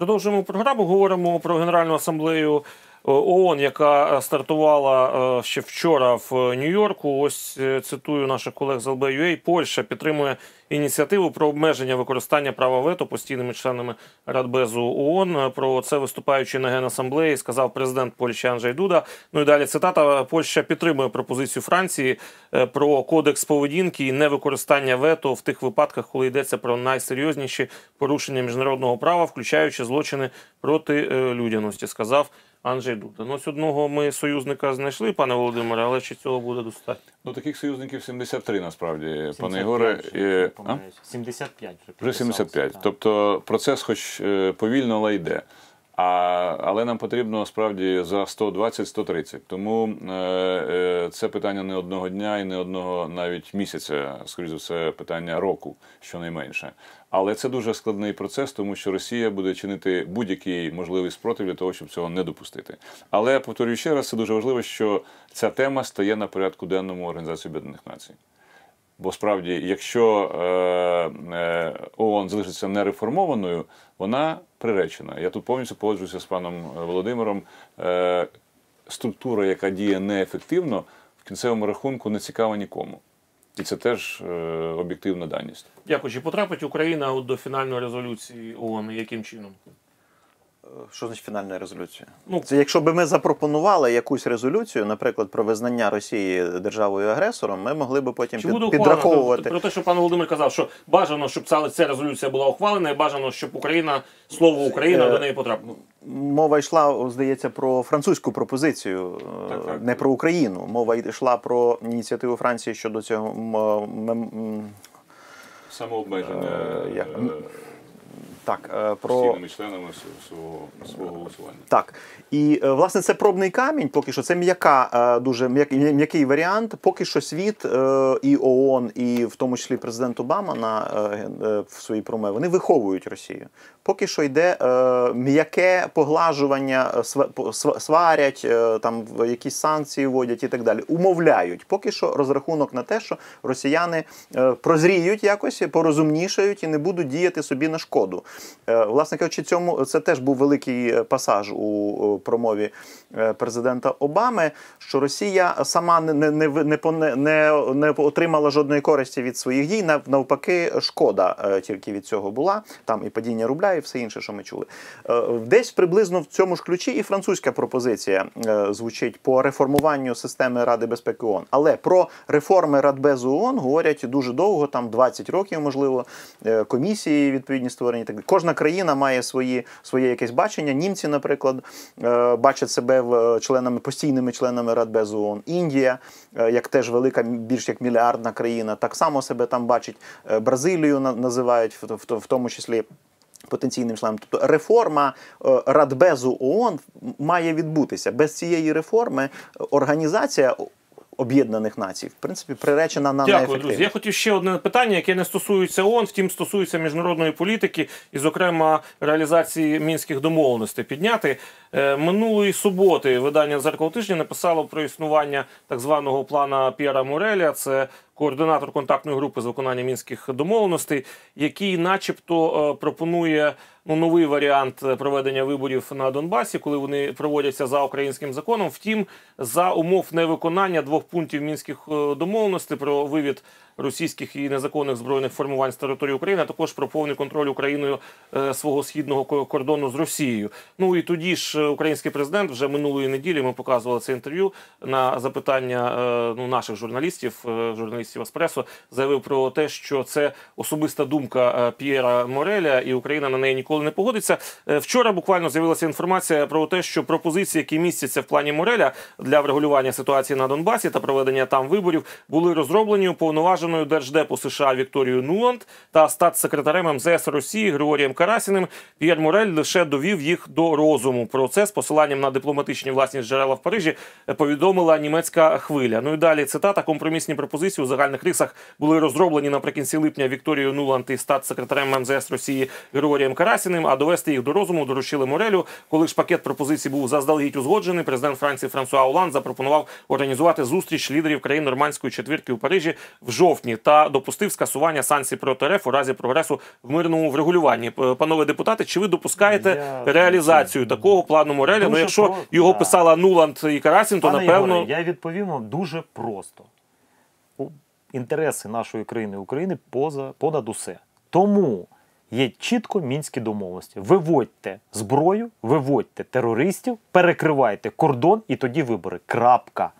Продовжуємо програму. Говоримо про Генеральну асамблею ООН, яка стартувала е, ще вчора в Нью-Йорку. Ось е, цитую наших колег з ЛБЮА. Польща підтримує ініціативу про обмеження використання права вето постійними членами Радбезу ООН. Про це виступаючи на генасамблеї, сказав президент Польщі Анджей Дуда. Ну і далі цитата: Польща підтримує пропозицію Франції е, про кодекс поведінки і невикористання вето в тих випадках, коли йдеться про найсерйозніші порушення міжнародного права, включаючи злочини проти людяності. Сказав. Анджей Дуда. Ну, ось одного ми союзника знайшли, пане Володимире, але чи цього буде достатньо? Ну, таких союзників 73, насправді, 75, пане Ігоре. вже, І- помиляюсь. 75 вже Вже 75. так. Тобто процес, хоч е, повільно, але йде. А, але нам потрібно справді за 120-130. Тому е, е, це питання не одного дня і не одного навіть місяця, скоріш за все, питання року, щонайменше. Але це дуже складний процес, тому що Росія буде чинити будь-який можливий спротив для того, щоб цього не допустити. Але повторюю ще раз, це дуже важливо, що ця тема стає на порядку денному Організації Об'єднаних Націй. Бо справді, якщо е, е, ООН залишиться нереформованою, вона приречена. Я тут повністю погоджуюся з паном Володимиром. Е, структура, яка діє неефективно, в кінцевому рахунку не цікава нікому. І це теж об'єктивна даність. Дякую. Чи потрапить Україна до фінальної резолюції ООН? Яким чином? Що значить фінальна резолюція? Ну, Це якщо б ми запропонували якусь резолюцію, наприклад, про визнання Росії державою агресором, ми могли б потім Чи під- підраховувати. про те, що пан Володимир казав, що бажано, щоб ця, ця резолюція була ухвалена, і бажано, щоб Україна, слово Україна Е, до неї потрапило. Мова йшла, здається, про французьку пропозицію, е, Так, так. не про Україну. Мова йшла про ініціативу Франції щодо цього м- м- м- Самообмеження Е, як? Так, е, про постійними членами свого, свого голосування. Так. І е, власне це пробний камінь, поки що це м'яка, е, дуже м'як- м'який варіант. Поки що світ і ООН, і в тому числі президент Обама на в своїй промові, вони виховують Росію. Поки що йде м'яке поглажування, сва- по- сва- сварять, там якісь санкції вводять і так далі. Умовляють. Поки що розрахунок на те, що росіяни прозріють якось, порозумнішають і не будуть діяти собі на шкоду. Е, Власне кажучи, цьому це теж був великий е, пасаж у промові е, президента Обами, що Росія сама не, не, не, не, не, отримала жодної користі від своїх дій. Навпаки, шкода тільки від цього була. Там і падіння рубля, і все інше, що ми чули. Десь приблизно в цьому ж ключі і французька пропозиція звучить по реформуванню системи Ради безпеки ООН. Але про реформи Радбезу ООН говорять дуже довго, там 20 років, можливо, комісії відповідні створені. і Так. Кожна країна має свої своє якесь бачення. Німці, наприклад, е, бачать себе в членами постійними членами Радбезу ООН. Індія, е, як теж велика, більш як мільярдна країна, так само себе там бачить. Е, Бразилію на- називають в, тому числі. Потенційним членом, тобто реформа е, Радбезу ООН має відбутися. Без цієї реформи е, організація Об'єднаних Націй, в принципі, приречена на Дякую, друзі. Я хотів ще одне питання, яке не стосується ООН, втім стосується міжнародної політики і, зокрема, реалізації мінських домовленостей підняти. Е, Минулої суботи видання «Зеркало тижня» написало про існування так званого плана П'єра Мореля. Це координатор контактної групи з виконання мінських домовленостей, який, начебто, е, пропонує ну, новий варіант е, проведення виборів на Донбасі, коли вони проводяться за українським законом. Втім, за умов невиконання двох пунктів мінських домовленостей про вивід російських і незаконних збройних формувань з території України, а також про повний контроль Україною е, свого східного кордону з Росією. Ну і тоді ж е, український президент вже минулої неділі ми показували це інтерв'ю на запитання е, ну, наших журналістів, журналістів Еспресо, заявив про те, що це особиста думка П'єра Мореля, і Україна на неї ніколи не погодиться. Вчора буквально з'явилася інформація про те, що пропозиції, які містяться в плані Мореля для врегулювання ситуації на Донбасі та проведення там виборів, були розроблені уповноваженою держдепу США Вікторією Нуланд та статс-секретарем МЗС Росії Григорієм Карасіним. П'єр Морель лише довів їх до розуму. Про це з посиланням на дипломатичні власність джерела в Парижі повідомила німецька хвиля. Ну і далі цитата: компромісні пропозиції у загальних рисах були розроблені наприкінці липня Вікторією Нуланд і статс-секретарем МЗС Росії Григорієм Карасіним. А довести їх до розуму доручили Морелю. Коли ж пакет пропозицій був заздалегідь узгоджений, президент Франції Франсуа Оланд запропонував організувати зустріч лідерів країн нормандської четвірки у Парижі в жовтні. Жовтні та допустив скасування санкцій проти РФ у разі прогресу в мирному врегулюванні. Панове депутати, чи ви допускаєте Я- реалізацію такого плану Мореля? Ну, якщо про- його да. писала Нуланд і Карасін, то Пане напевно. Ігоре, я відповім вам дуже просто. Інтереси нашої країни України поза, понад усе. Тому є чітко мінські домовленості. Виводьте зброю, виводьте терористів, перекривайте кордон і тоді вибори. Крапка.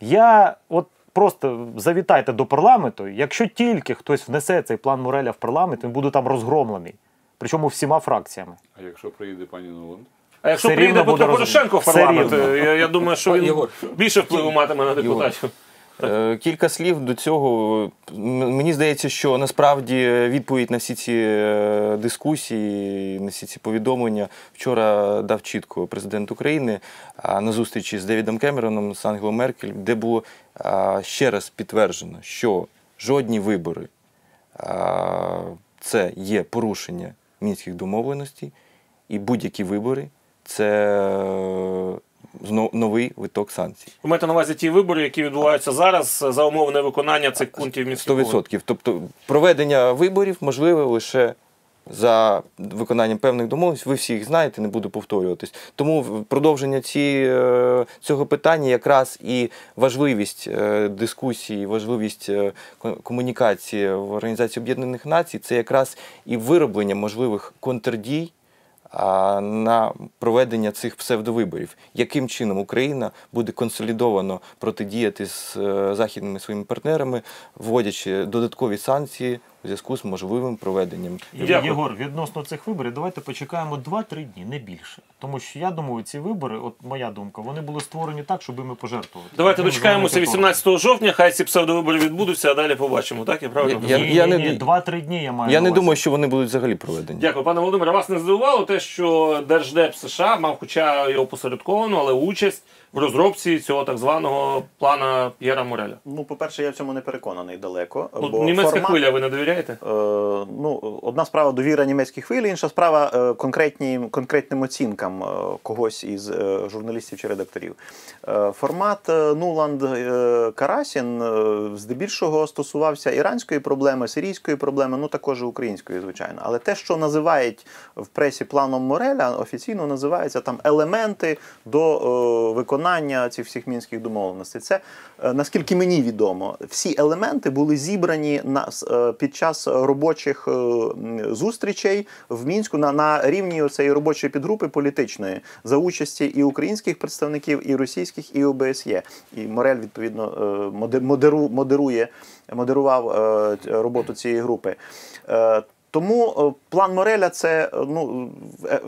Я от просто завітайте до парламенту. Якщо тільки хтось внесе цей план Мореля в парламент, він буде там розгромлений. Причому всіма фракціями. А якщо приїде пані Нуланд? А якщо Все приїде Петро Порошенко в парламент, е, я, я думаю, що він його більше впливу матиме на депутатів. Е, Кілька слів до цього. Мені здається, що насправді відповідь на всі ці е, дискусії, на всі ці повідомлення вчора дав чітко президент України на зустрічі з Девідом Кемероном, з Ангелом Меркель, де було ще раз підтверджено, що жодні вибори це є порушення мінських домовленостей, і будь-які вибори це новий виток санкцій. Ви маєте на увазі ті вибори, які відбуваються зараз е, за умови невиконання цих пунктів мінських угод? 100%. Тобто проведення виборів можливе лише за виконанням певних домовленостей. Ви всі їх знаєте, не буду повторюватись. Тому продовження ці, е, цього питання якраз і важливість е, дискусії, важливість комунікації в Організації Об'єднаних Націй це якраз і вироблення можливих контрдій. На проведення цих псевдовиборів, яким чином Україна буде консолідовано протидіяти з е, західними своїми партнерами, вводячи додаткові санкції у зв'язку з можливим проведенням Дякую. Єгор, відносно цих виборів, давайте почекаємо 2-3 дні, не більше. Тому що я думаю, ці вибори, от моя думка, вони були створені так, щоб ми пожертвувати. Давайте дочекаємося зробимо 18 жовтня, хай ці псевдовибори відбудуться, а далі побачимо. Так, я правильно Я-? Я, я ні, не- ні, 2-3 дні я маю. Я не думаю, що вони будуть взагалі проведені. Дякую, пане Володимире. Вас не здивувало те, що Держдеп США мав, хоча його посередковано, але участь в розробці цього так званого плана П'єра Мореля. Ну, по-перше, я в цьому не переконаний далеко. Ну, бо німецька формат- хвиля, ви не довіряєте? Е, ну, одна справа довіра німецькій хвилі, інша справа е, конкретні, конкретним оцінкам е, когось із е, журналістів чи редакторів. Е, формат е, Нуланд е, Карасін е, здебільшого стосувався іранської проблеми, сирійської проблеми, ну також і української, звичайно. Але те, що називають в пресі планом Мореля, офіційно називається там елементи до е, виконання цих всіх мінських домовленостей. Це е, наскільки мені відомо, всі елементи були зібрані на е, під час робочих е, зустрічей в мінську на, на рівні цієї робочої підгрупи політичної за участі і українських представників, і російських, і ОБСЄ. І Морель відповідно моде- модеру, модерує, модерував роботу цієї групи. Тому план Мореля це ну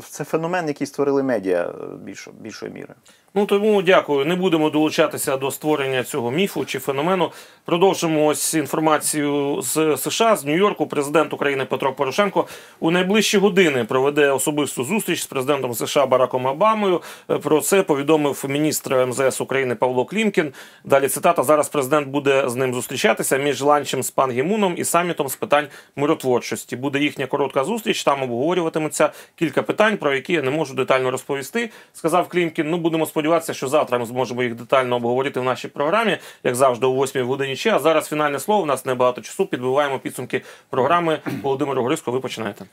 це феномен, який створили медіа е, більшо, більшою мірою. Ну тому дякую. Не будемо долучатися до створення цього міфу чи феномену. Продовжимо ось інформацію з США з Нью-Йорку. Президент України Петро Порошенко у найближчі години проведе особисту зустріч з президентом США Бараком Обамою. Про це повідомив міністр МЗС України Павло Клімкін. Далі цитата: зараз президент буде з ним зустрічатися між ланчем з пан Гімуном і самітом з питань миротворчості. Буде їхня коротка зустріч. Там обговорюватиметься кілька питань, про які я не можу детально розповісти. Сказав Клімкін. Ну будемо сподіватися, що завтра ми зможемо їх детально обговорити в нашій програмі, як завжди, о 8 годині. Ще а зараз фінальне слово. У нас небагато часу. Підбиваємо підсумки програми. Володимир Гориско, ви починаєте.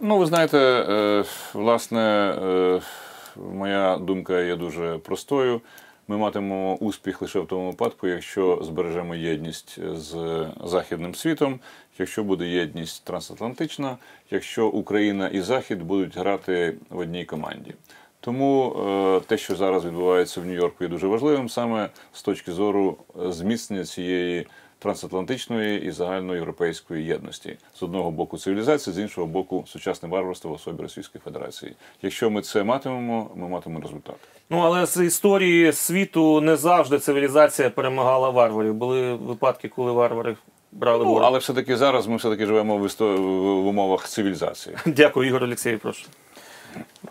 Ну, ви знаєте, е, власне, е, моя думка є дуже простою. Ми матимемо успіх лише в тому випадку, якщо збережемо єдність з західним світом, якщо буде єдність трансатлантична, якщо Україна і Захід будуть грати в одній команді. Тому е, те, що зараз відбувається в Нью-Йорку, є дуже важливим саме з точки зору е, зміцнення цієї трансатлантичної і загальноєвропейської єдності з одного боку цивілізації, з іншого боку сучасне варварство в особі Російської Федерації. Якщо ми це матимемо, ми матимемо результат. Ну але з історії світу не завжди цивілізація перемагала варварів. Були випадки, коли варвари брали Ну, але все-таки зараз ми все-таки живемо в, істо... в умовах цивілізації. Дякую, Ігор Олексій. Прошу.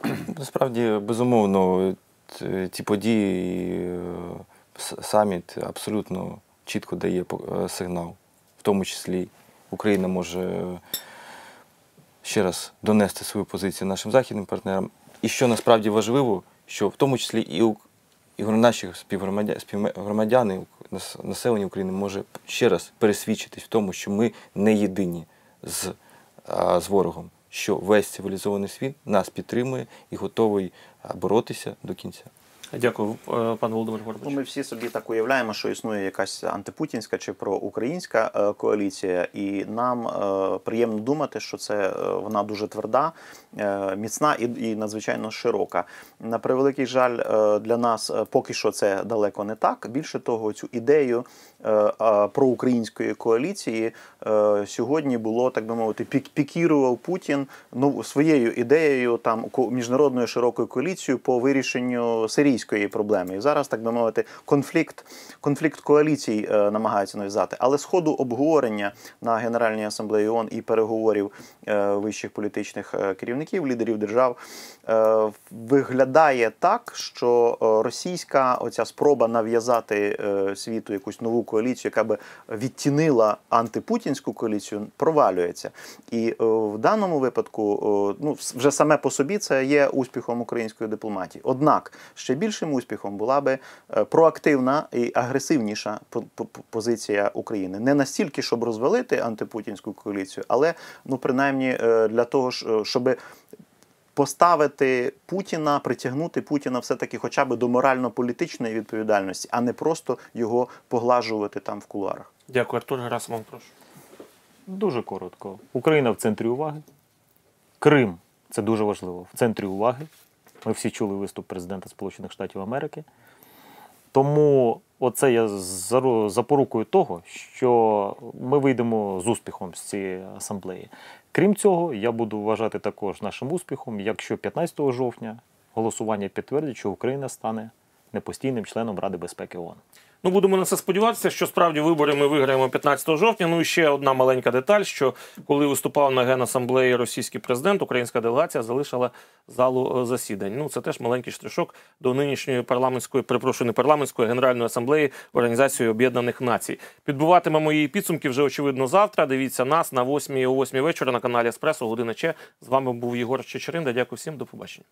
Насправді, безумовно, ці події, е, саміт абсолютно чітко дає е, сигнал. В тому числі Україна може е, ще раз донести свою позицію нашим західним партнерам. І що насправді важливо, що в тому числі і, і наші співгромадя- співгромадяни населення України може ще раз пересвідчитись в тому, що ми не єдині з, з ворогом, що весь цивілізований світ нас підтримує і готовий боротися до кінця. Дякую, е, пане Володимир Ну, Горбач. ми всі собі так уявляємо, що існує якась антипутінська чи проукраїнська е, коаліція, і нам е, приємно думати, що це вона дуже тверда, міцна і, надзвичайно широка. На превеликий жаль, для нас поки що це далеко не так. Більше того, цю ідею проукраїнської коаліції сьогодні було так би мовити, пік- пікірував Путін ну, своєю ідеєю там міжнародною широкою коаліцією по вирішенню сирійської проблеми. І зараз, так би мовити, конфлікт, конфлікт коаліцій е, намагаються нав'язати. Але з ходу обговорення на Генеральній асамблеї ООН і переговорів е, вищих політичних е, керівників, лідерів держав, е, виглядає так, що е, російська оця спроба нав'язати е, світу якусь нову коаліцію, яка би відтінила антипутінську коаліцію, провалюється. І е, в даному випадку, е, ну вже саме по собі це є успіхом української дипломатії. Однак ще більшим успіхом була би е, проактивна і агресивніша по- по- по- позиція України. Не настільки, щоб розвалити антипутінську коаліцію, але ну принаймні е, для того, е, щоб поставити Путіна, притягнути Путіна все-таки хоча б до морально-політичної відповідальності, а не просто його поглажувати там в кулуарах. Дякую, Артур Герасимов, прошу. Дуже коротко. Україна в центрі уваги. Крим це дуже важливо. В центрі уваги. Ми всі чули виступ президента Сполучених Штатів Америки. Тому оце я запорукою того, що ми вийдемо з успіхом з цієї асамблеї. Крім цього, я буду вважати також нашим успіхом, якщо 15 жовтня голосування підтвердить, що Україна стане непостійним членом Ради безпеки ООН. Ну, будемо на це сподіватися, що справді вибори ми виграємо 15 жовтня. Ну і ще одна маленька деталь: що коли виступав на генасамблеї російський президент, українська делегація залишила залу е, засідань. Ну, це теж маленький штришок до нинішньої парламентської, перепрошую, не парламентської генеральної асамблеї Організації Об'єднаних Націй. Підбиватимемо її підсумки вже очевидно завтра. Дивіться нас на 8 о 8 вечора на каналі Еспресо. Година Че. З вами був Єгор Чечеринда. Дякую всім, до побачення.